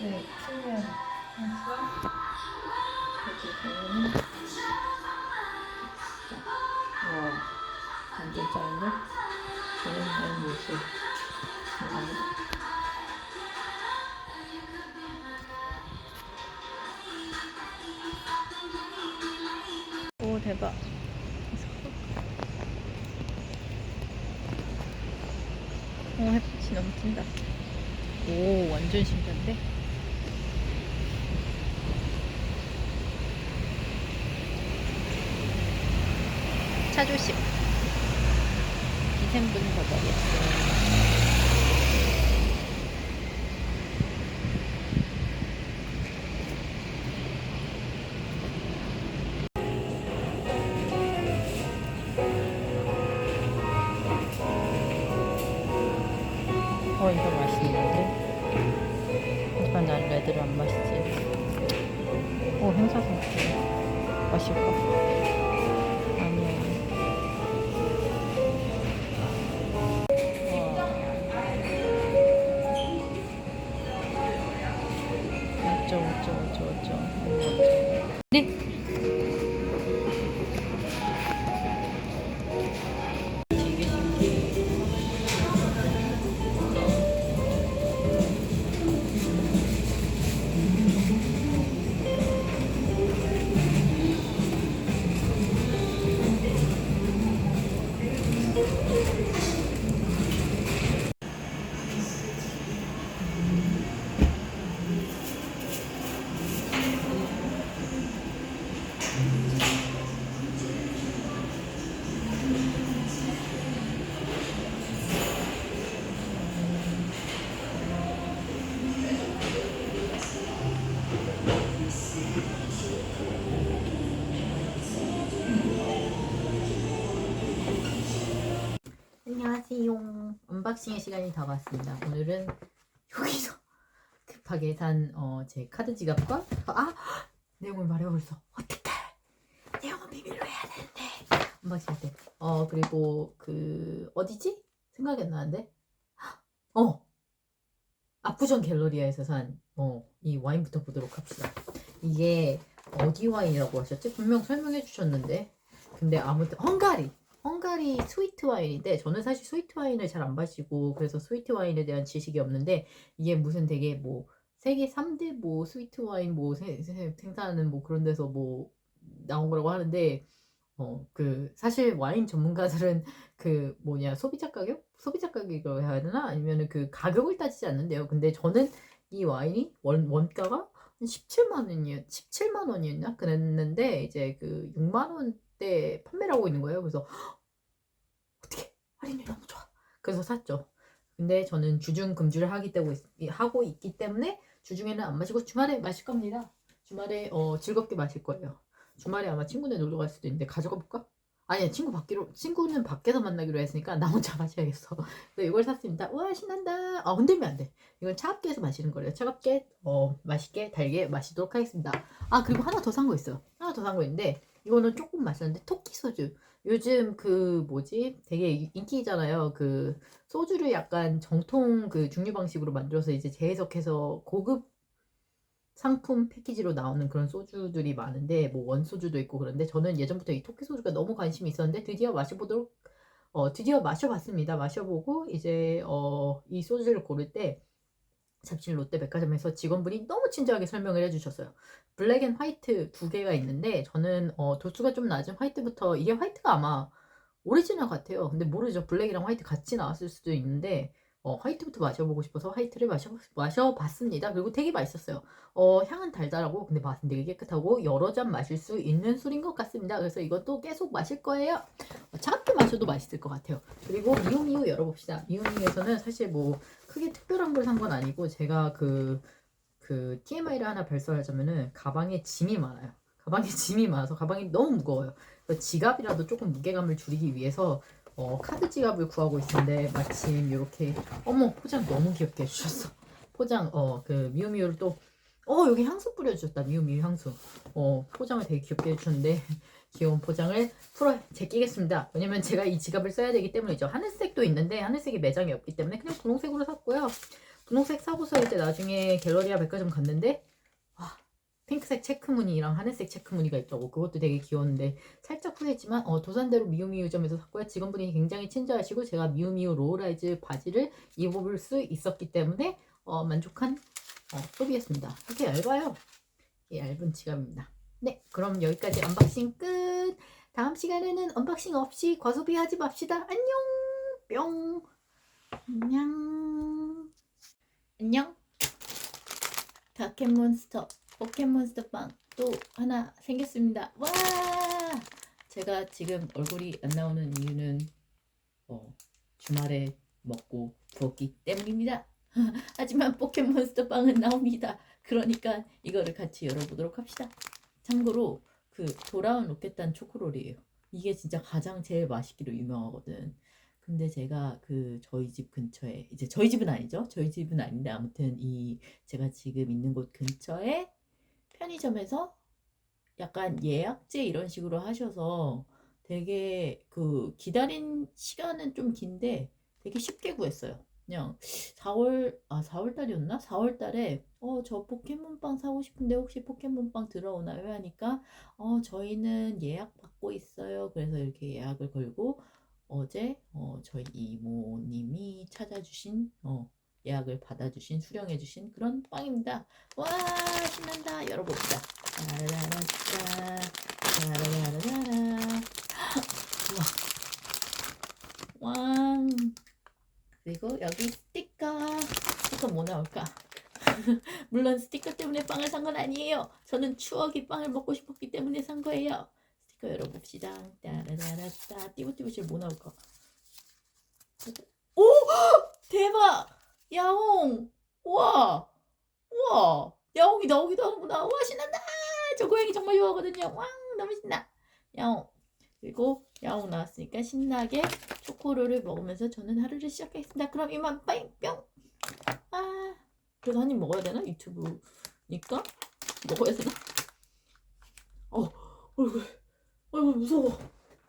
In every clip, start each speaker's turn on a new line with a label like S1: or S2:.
S1: 네, 필리안 향수와 그리고 어, 반대자인을 진행하는 모습 오 대박. 오 햇빛이 튄다. 오 완전 신기한데 차 조심. 기생분 버벅이었어 어 이거 맛있는데? 하지만 난 레드를 안 마시지. 오 행사 상품 마실 와 어쩌 어쩌 어쩌 어쩌 네? 안녕하세요. 언박싱의 시간이 다 왔습니다. 오늘은 여기서 급하게 산제 카드 지갑과 아 내용을 벌써 어떡해 내용은 비밀로 해야 되는데 언박싱 할 때. 어 그리고 그 어디지 생각이 안 나는데 어 압구정 갤러리아에서 산 어 이 와인부터 보도록 합시다. 이게 어디 와인이라고 하셨지? 분명 설명해 주셨는데 근데 아무튼 헝가리 헝가리 스위트 와인인데 저는 사실 스위트 와인을 잘 안 마시고 그래서 스위트 와인에 대한 지식이 없는데 이게 무슨 되게 뭐 세계 3대 뭐 스위트 와인 뭐 세- 세- 생산하는 뭐 그런 데서 뭐 나온 거라고 하는데 어 그 사실 와인 전문가들은 그 뭐냐 소비자 가격? 소비자 가격이라고 해야 되나? 아니면은 그 가격을 따지지 않는데요. 근데 저는 이 와인이 원 원가가 한 17만 원이었 17만 원이었나? 그랬는데 이제 그 6만 원대 판매를 하고 있는 거예요 그래서 어떻게 할인율 너무 좋아. 그래서 샀죠. 근데 저는 주중 금주를 하기 때문에 하고 있기 때문에 주중에는 안 마시고 주말에 마실 겁니다. 주말에 어, 즐겁게 마실 거예요. 주말에 아마 친구네 놀러 갈 수도 있는데 가져가 볼까? 아니야 친구 밖으로 친구는 밖에서 만나기로 했으니까 나 혼자 마셔야겠어. 그래서 이걸 샀습니다. 우와 신난다. 아 흔들면 안 돼. 이건 차갑게 해서 마시는 거래요. 차갑게 어 맛있게 달게 마시도록 하겠습니다. 아 그리고 하나 더 산 거 있어요. 하나 더 산 거 있는데 이거는 조금 마셨는데 토끼 소주. 요즘 그 뭐지 되게 인기잖아요. 그 소주를 약간 정통 그 중류 방식으로 만들어서 이제 재해석해서 고급 상품 패키지로 나오는 그런 소주들이 많은데 뭐 원소주도 있고 그런데 저는 예전부터 이 토끼 소주가 너무 관심이 있었는데 드디어 마셔보도록 어 드디어 마셔봤습니다. 마셔보고 이제 어 이 소주를 고를 때 잠실 롯데백화점에서 직원분이 너무 친절하게 설명을 해주셨어요. 블랙 앤 화이트 두 개가 있는데 저는 어, 도수가 좀 낮은 화이트부터 이게 화이트가 아마 오리지널 같아요. 근데 모르죠. 블랙이랑 화이트 같이 나왔을 수도 있는데 어, 화이트부터 마셔보고 싶어서 화이트를 마셔, 마셔봤습니다. 그리고 되게 맛있었어요. 어, 향은 달달하고 근데 맛은 되게 깨끗하고 여러 잔 마실 수 있는 술인 것 같습니다. 그래서 이것도 계속 마실 거예요. 어, 차갑게 마셔도 맛있을 것 같아요. 그리고 미우미우 열어봅시다. 미우미우에서는 사실 뭐 크게 특별한 걸 산 건 아니고 제가 그, 그 TMI를 하나 발설하자면은 가방에 짐이 많아요. 가방에 짐이 많아서 가방이 너무 무거워요. 지갑이라도 조금 무게감을 줄이기 위해서 어, 카드 지갑을 구하고 있는데 마침 이렇게 어머 포장 너무 귀엽게 해주셨어. 포장 어 그 미우미우를 또 어 여기 향수 뿌려주셨다 미우미우 향수. 어 포장을 되게 귀엽게 해주셨는데 귀여운 포장을 풀어 제끼겠습니다. 왜냐면 제가 이 지갑을 써야 되기 때문이죠. 하늘색도 있는데 하늘색이 매장이 없기 때문에 그냥 분홍색으로 샀고요. 분홍색 사고서 이제 나중에 갤러리아 백화점 갔는데 와 핑크색 체크무늬랑 하늘색 체크무늬가 있더라고. 그것도 되게 귀여웠는데 살짝 후회했지만 어, 도산대로 미우미우점에서 샀고요. 직원분이 굉장히 친절하시고 제가 미우미우 로우라이즈 바지를 입어볼 수 있었기 때문에 어, 만족한 어, 소비였습니다. 이렇게 얇아요. 이 얇은 지갑입니다. 네 그럼 여기까지 언박싱 끝. 다음 시간에는 언박싱 없이 과소비하지 맙시다. 안녕. 뿅. 안녕. 안녕. 다켓몬스터 포켓몬스터 빵 또 하나 생겼습니다. 와! 제가 지금 얼굴이 안 나오는 이유는 어, 주말에 먹고 부었기 때문입니다. 하지만 포켓몬스터 빵은 나옵니다. 그러니까 이거를 같이 열어보도록 합시다. 참고로 그 돌아온 로켓단 초코롤이에요. 이게 진짜 가장 제일 맛있기로 유명하거든. 근데 제가 그 저희 집 근처에 이제 저희 집은 아니죠. 저희 집은 아닌데 아무튼 이 제가 지금 있는 곳 근처에 편의점에서 약간 예약제 이런 식으로 하셔서 되게 그 기다린 시간은 좀 긴데 되게 쉽게 구했어요. 그냥 4월 아 4월 달이었나? 4월 달에 어 저 포켓몬빵 사고 싶은데 혹시 포켓몬빵 들어오나요? 하니까 어 저희는 예약 받고 있어요. 그래서 이렇게 예약을 걸고 어제 어, 저희 이모님이 찾아주신 어, 예약을 받아주신 수령해주신 그런 빵입니다. 와 신난다. 열어봅시다. 라라라 라 라라라라 우와 왕 그리고 여기 스티커 스티커 뭐 나올까? 물론 스티커 때문에 빵을 산 건 아니에요. 저는 추억의 빵을 먹고 싶었기 때문에 산 거예요. 스티커 열어봅시다. 따라라라따 띠부띠부실 뭐 나올까? 오! 대박! 야옹! 우와! 우와! 야옹이 나오기도 하는구나. 와 신난다! 저 고양이 정말 좋아하거든요. 왕! 너무 신나! 야옹! 그리고 야옹 나왔으니까 신나게 초코롤을 먹으면서 저는 하루를 시작하겠습니다. 그럼 이만 빠잉 뿅! 아 그래도 한입 먹어야 되나? 유튜브니까 먹어야 되나? 어 얼굴 얼굴 무서워.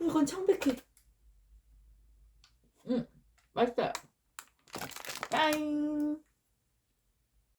S1: 약간 창백해. 응, 맛있어요. 빠잉.